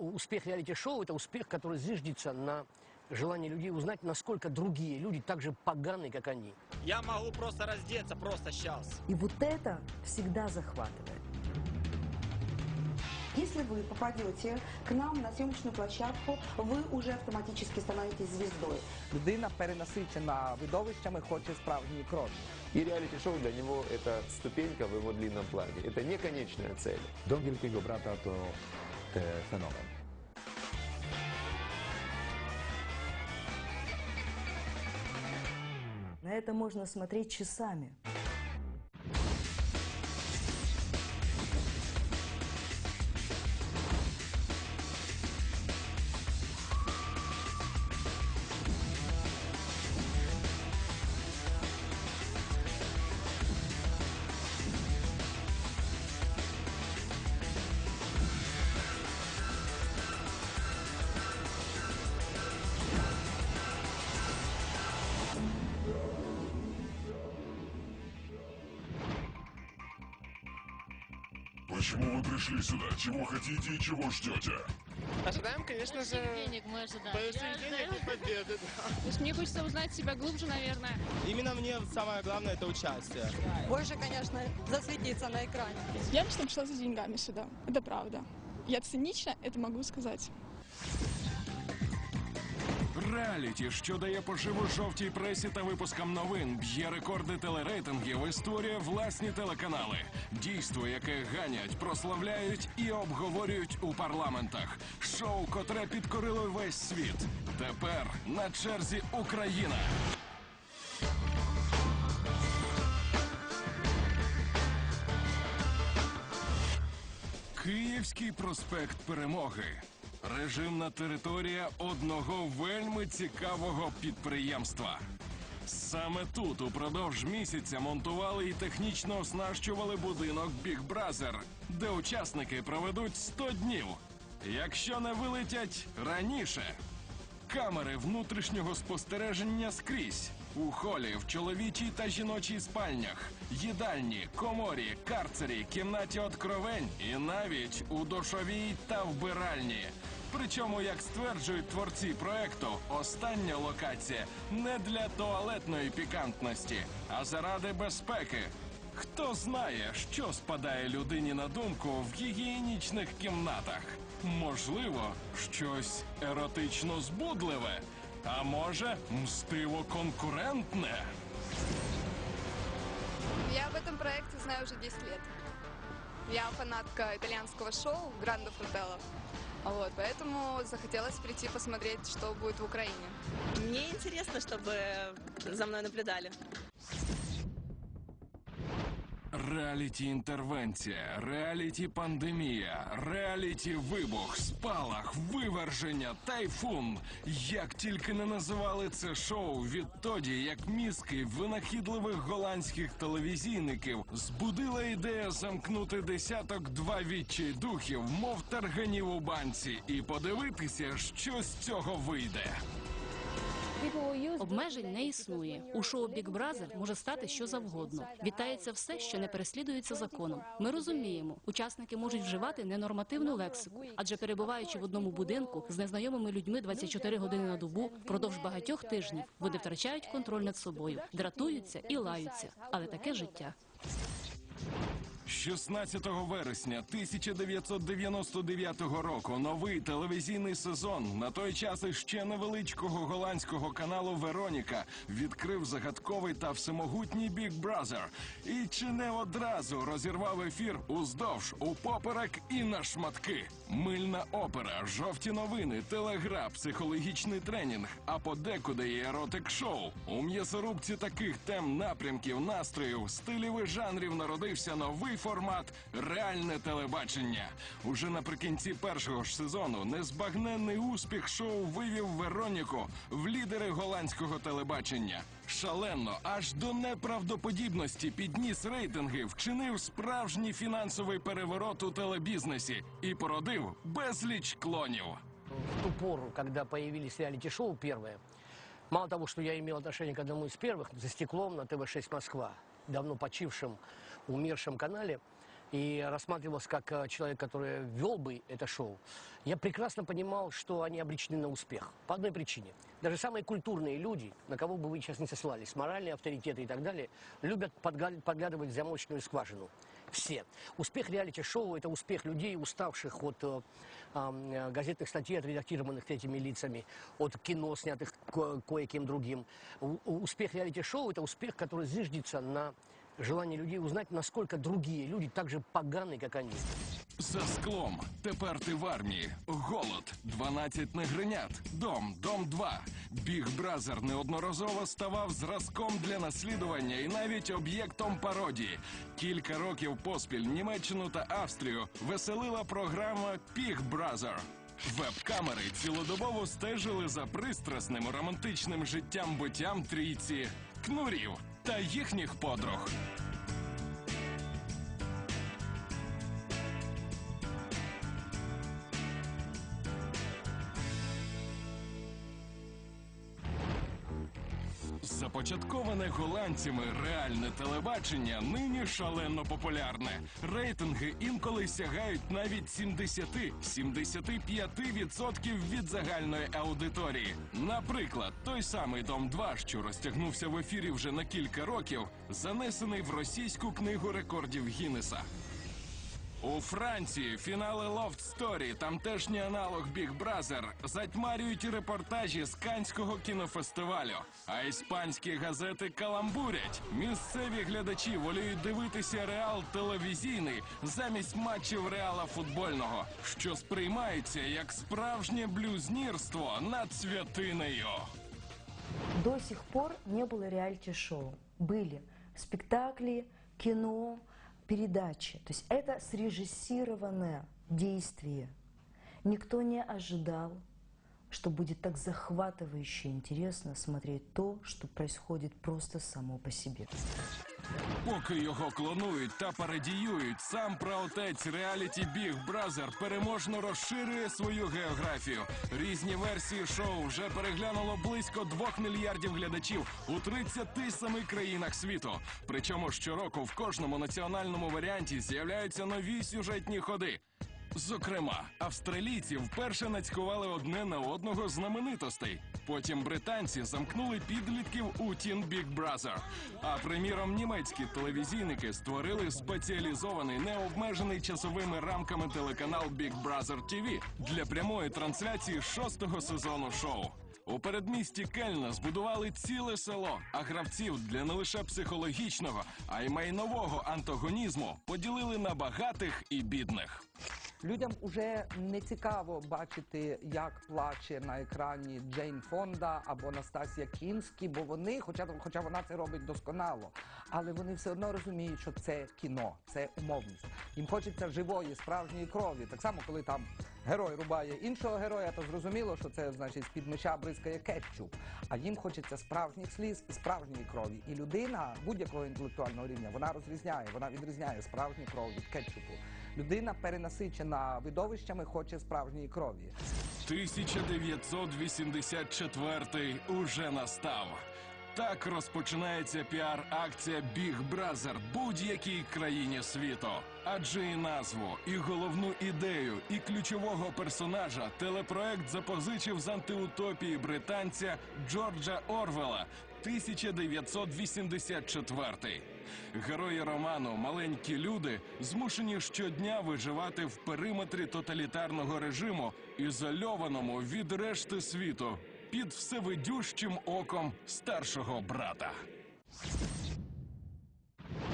успех реалити-шоу – это успех, который зиждется на желании людей узнать, насколько другие люди так же поганы, как они. Я могу просто раздеться, просто сейчас. И вот это всегда захватывает. Если вы попадете к нам на съемочную площадку, вы уже автоматически становитесь звездой. Людина перенасичена видовищами, хоче справжньої крові. И реалити-шоу для него это ступенька в его длинном плане. Это не конечная цель. Wielkiego Brata to e, fenomen. На это можно смотреть часами. Почему вы пришли сюда? Чего хотите и чего ждете? Ожидаем, конечно же, денег мы ожидаем. повышения денег и победы. да. То есть мне хочется узнать себя глубже, наверное. Именно мне самое главное это участие. Больше, конечно, засветиться на экране. Я лично пришла за деньгами сюда. Это правда. Я цинично это могу сказать. Реаліті, що дає поживу жовтій пресі та випускам новин, б'є рекорди телерейтингів і створює власні телеканали. Дійство, яке ганять, прославляють і обговорюють у парламентах. Шоу, котре підкорило весь світ. Тепер на черзі Україна. Київський проспект Перемоги. Режимна територія одного вельми цікавого підприємства. Саме тут упродовж місяця монтували і технічно оснащували будинок Big Brother, де учасники проведуть 100 днів. Якщо не вилетять раніше, Камери внутрішнього спостереження скрізь у холі, в чоловічій та жіночій спальнях, їдальні, коморі, карцері, кімнаті откровень і навіть у душовій та вбиральні. Причому, як стверджують творці проекту, остання локація не для туалетної пікантності, а заради безпеки. Хто знає, що спадає людині на думку в гігієнічних кімнатах? Можливо, щось еротично збудливе, а може, мстиво конкурентне. Я об этом проекте знаю уже 10 лет. Я фанатка итальянского шоу Грандо Фрутелло. Вот, поэтому захотелось прийти посмотреть, что будет в Украине. Мне интересно, чтобы за мной наблюдали. Реаліті інтервенція, реаліті пандемія, реаліті вибух, спалах, виверження, тайфун. Як тільки не називали це шоу відтоді, як мізки винахідливих голландських телевізійників збудила ідея замкнути десяток два відчайдухів, мов тарганів у банці, і подивитися, що з цього вийде. Обмежень не існує. У шоу Big Brother може стати що завгодно. Вітається все, що не переслідується законом. Ми розуміємо, учасники можуть вживати ненормативну лексику, адже перебуваючи в одному будинку з незнайомими людьми 24 години на добу впродовж багатьох тижнів, вони втрачають контроль над собою, дратуються і лаються. Але таке життя. 16 вересня 1999 року новий телевізійний сезон на той час іще невеличкого голландського каналу Вероніка відкрив загадковий та всемогутній Big Brother. І чи не одразу розірвав ефір уздовж, упоперек і на шматки. Мильна опера, жовті новини, телегра, психологічний тренінг, а подекуди і еротик-шоу. У м'ясорубці таких тем, напрямків, настроїв, стилів і жанрів народився новий формат реальне телебачення. Уже наприкінці першого ж сезону незбагненний успіх шоу вивів Вероніку в лідери голландського телебачення. Шалено, аж до неправдоподібності підніс рейтинги, вчинив справжній фінансовий переворот у телебізнесі і породив безліч клонів. В ту пору, когда появились реалити-шоу первые, мало того, что я имел отношение к одному из первых, за стеклом на ТВ-6 Москва, давно почившем, умершем канале, и рассматривался как э, человек, который вел бы это шоу, я прекрасно понимал, что они обречены на успех. По одной причине. Даже самые культурные люди, на кого бы вы сейчас не сослались, моральные авторитеты и так далее, любят подглядывать в замочную скважину. Все. Успех реалити-шоу – это успех людей, уставших от э, э, газетных статей, отредактированных третьими лицами, от кино, снятых ко- кое-кем другим. У- успех реалити-шоу – это успех, который зиждется на желании людей узнать, насколько другие люди так же поганы, как они. За склом. Тепер ти в армії. Голод. 12 негринят. Дом. Дом 2. Біг Бразер неодноразово ставав зразком для наслідування і навіть об'єктом пародії. Кілька років поспіль Німеччину та Австрію веселила програма Піг Бразер. Веб-камери цілодобово стежили за пристрасним романтичним життям буттям трійці кнурів та їхніх подруг. Започатковане голландцями реальне телебачення нині шалено популярне. Рейтинги інколи сягають навіть 70-75% від загальної аудиторії. Наприклад, той самий Дом 2, що розтягнувся в ефірі вже на кілька років, занесений в російську книгу рекордів Гіннеса. У Франції фінали Loft Story, тамтешній аналог Big Brother, затьмарюють репортажі з Канського кінофестивалю. А іспанські газети каламбурять. Місцеві глядачі воліють дивитися реал телевізійний замість матчів реала футбольного, що сприймається як справжнє блюзнірство над святинею. До сих пор не было реалити-шоу. Были спектакли, кино, передачи. То есть это срежиссированное действие. Никто не ожидал, что будет так захватывающе интересно смотреть то, что происходит просто само по себе. Поки його клонують та парадіюють, сам праотець реаліті Біг Бразер переможно розширює свою географію. Різні версії шоу вже переглянуло близько двох мільярдів глядачів у 37 країнах світу. Причому щороку в кожному національному варіанті з'являються нові сюжетні ходи. Зокрема, австралійці вперше нацькували одне на одного знаменитостей. Потім британці замкнули підлітків у Тін Big Brother. А приміром, німецькі телевізійники створили спеціалізований необмежений часовими рамками телеканал Big Brother TV для прямої трансляції шостого сезону шоу. У передмісті Кельна збудували ціле село, а гравців для не лише психологічного, а й майнового антагонізму поділили на багатих і бідних. Людям уже не цікаво бачити, як плаче на екрані Джейн Фонда або Настасія Кінські, бо вони, хоча, хоча вона це робить досконало, але вони все одно розуміють, що це кіно, це умовність. Їм хочеться живої, справжньої крові. Так само, коли там герой рубає іншого героя, то зрозуміло, що це значить з-під меча бризкає кетчуп. А їм хочеться справжніх сліз і справжньої крові. І людина будь-якого інтелектуального рівня вона розрізняє, вона відрізняє справжню кров від кетчупу. Людина перенасичена видовищами, хоче справжньої крові. 1984 уже настав. Так розпочинається піар-акція Big Brother будь-якій країні світу. Адже і назву, і головну ідею, і ключового персонажа телепроект запозичив з антиутопії британця Джорджа Орвела 1984. Герої роману Маленькі люди змушені щодня виживати в периметрі тоталітарного режиму, ізольованому від решти світу, під всевидющим оком старшого брата.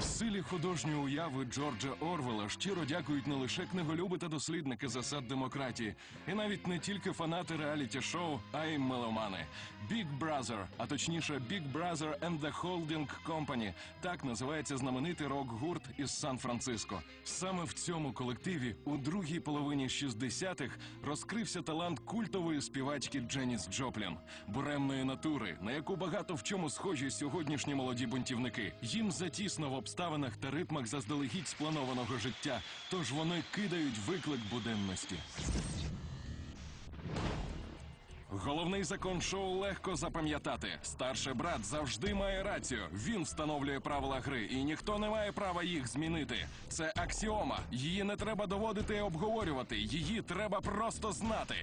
Силі художньої уяви Джорджа Орвела щиро дякують не лише книголюби та дослідники засад демократії, і навіть не тільки фанати реаліті-шоу, а й меломани. Big Brother, а точніше Big Brother and the Holding Company – так називається знаменитий рок-гурт із Сан-Франциско. Саме в цьому колективі у другій половині 60-х розкрився талант культової співачки Дженіс Джоплін, буремної натури, на яку багато в чому схожі сьогоднішні молоді бунтівники. Їм затісно в обставинах та ритмах заздалегідь спланованого життя, тож вони кидають виклик буденності. Головний закон шоу легко запам'ятати. Старший брат завжди має рацію. Він встановлює правила гри, і ніхто не має права їх змінити. Це аксіома. Її не треба доводити і обговорювати. Її треба просто знати.